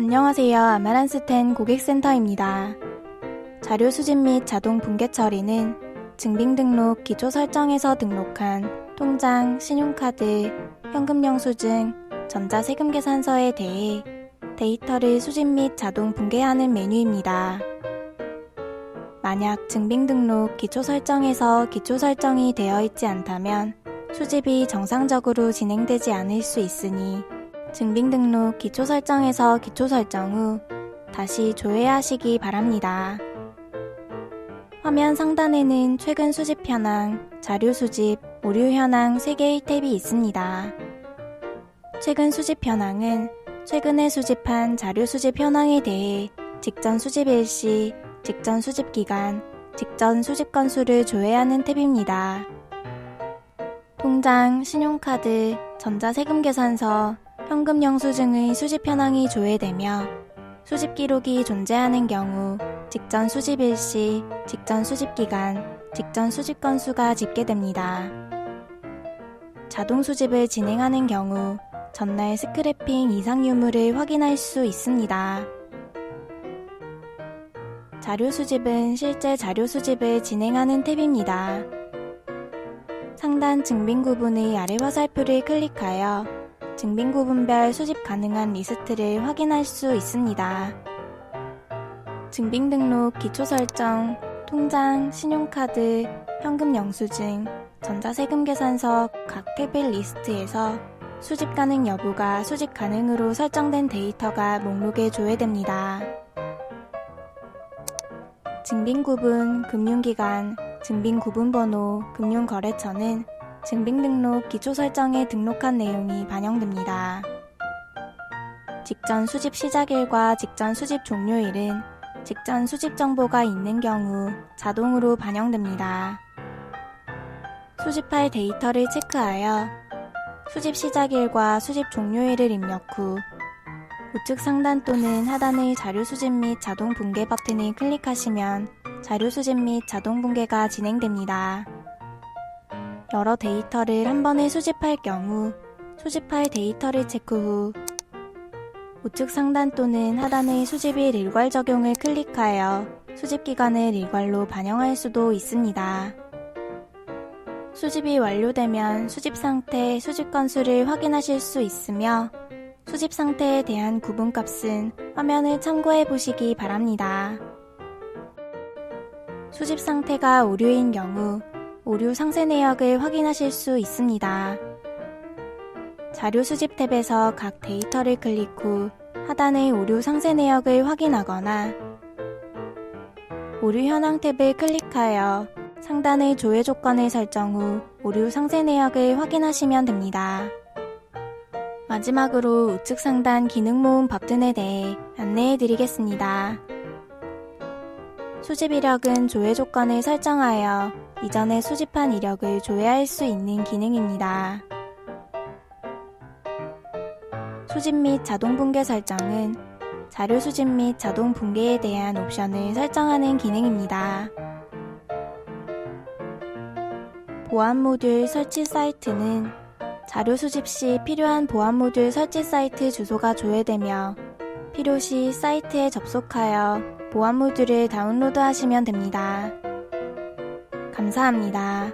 안녕하세요. 아마란스텐 고객센터입니다. 자료 수집 및 자동 붕괴 처리는 증빙 등록 기초 설정에서 등록한 통장, 신용카드, 현금 영수증, 전자세금 계산서에 대해 데이터를 수집 및 자동 붕괴하는 메뉴입니다. 만약 증빙 등록 기초 설정에서 기초 설정이 되어 있지 않다면 수집이 정상적으로 진행되지 않을 수 있으니 증빙 등록 기초 설정에서 기초 설정 후 다시 조회하시기 바랍니다. 화면 상단에는 최근 수집 현황, 자료 수집, 오류 현황 3개의 탭이 있습니다. 최근 수집 현황은 최근에 수집한 자료 수집 현황에 대해 직전 수집 일시, 직전 수집 기간, 직전 수집 건수를 조회하는 탭입니다. 통장, 신용카드, 전자세금 계산서, 현금 영수증의 수집 현황이 조회되며 수집 기록이 존재하는 경우 직전 수집 일시, 직전 수집 기간, 직전 수집 건수가 집계됩니다. 자동 수집을 진행하는 경우 전날 스크래핑 이상 유무를 확인할 수 있습니다. 자료 수집은 실제 자료 수집을 진행하는 탭입니다. 상단 증빙 구분의 아래 화살표를 클릭하여 증빙 구분별 수집 가능한 리스트를 확인할 수 있습니다. 증빙 등록 기초 설정, 통장, 신용카드, 현금 영수증, 전자세금 계산서 각 탭의 리스트에서 수집 가능 여부가 수집 가능으로 설정된 데이터가 목록에 조회됩니다. 증빙 구분, 금융기관, 증빙 구분 번호, 금융거래처는 증빙 등록 기초 설정에 등록한 내용이 반영됩니다. 직전 수집 시작일과 직전 수집 종료일은 직전 수집 정보가 있는 경우 자동으로 반영됩니다. 수집할 데이터를 체크하여 수집 시작일과 수집 종료일을 입력 후 우측 상단 또는 하단의 자료 수집 및 자동 붕괴 버튼을 클릭하시면 자료 수집 및 자동 붕괴가 진행됩니다. 여러 데이터를 한 번에 수집할 경우 수집할 데이터를 체크 후 우측 상단 또는 하단의 수집일 일괄 적용을 클릭하여 수집 기간을 일괄로 반영할 수도 있습니다. 수집이 완료되면 수집 상태, 수집 건수를 확인하실 수 있으며 수집 상태에 대한 구분 값은 화면을 참고해 보시기 바랍니다. 수집 상태가 오류인 경우 오류 상세 내역을 확인하실 수 있습니다. 자료 수집 탭에서 각 데이터를 클릭 후 하단의 오류 상세 내역을 확인하거나 오류 현황 탭을 클릭하여 상단의 조회 조건을 설정 후 오류 상세 내역을 확인하시면 됩니다. 마지막으로 우측 상단 기능 모음 버튼에 대해 안내해 드리겠습니다. 수집 이력은 조회 조건을 설정하여 이전에 수집한 이력을 조회할 수 있는 기능입니다. 수집 및 자동 붕괴 설정은 자료 수집 및 자동 붕괴에 대한 옵션을 설정하는 기능입니다. 보안 모듈 설치 사이트는 자료 수집 시 필요한 보안 모듈 설치 사이트 주소가 조회되며 필요시 사이트에 접속하여 보안 모듈을 다운로드 하시면 됩니다. 감사합니다.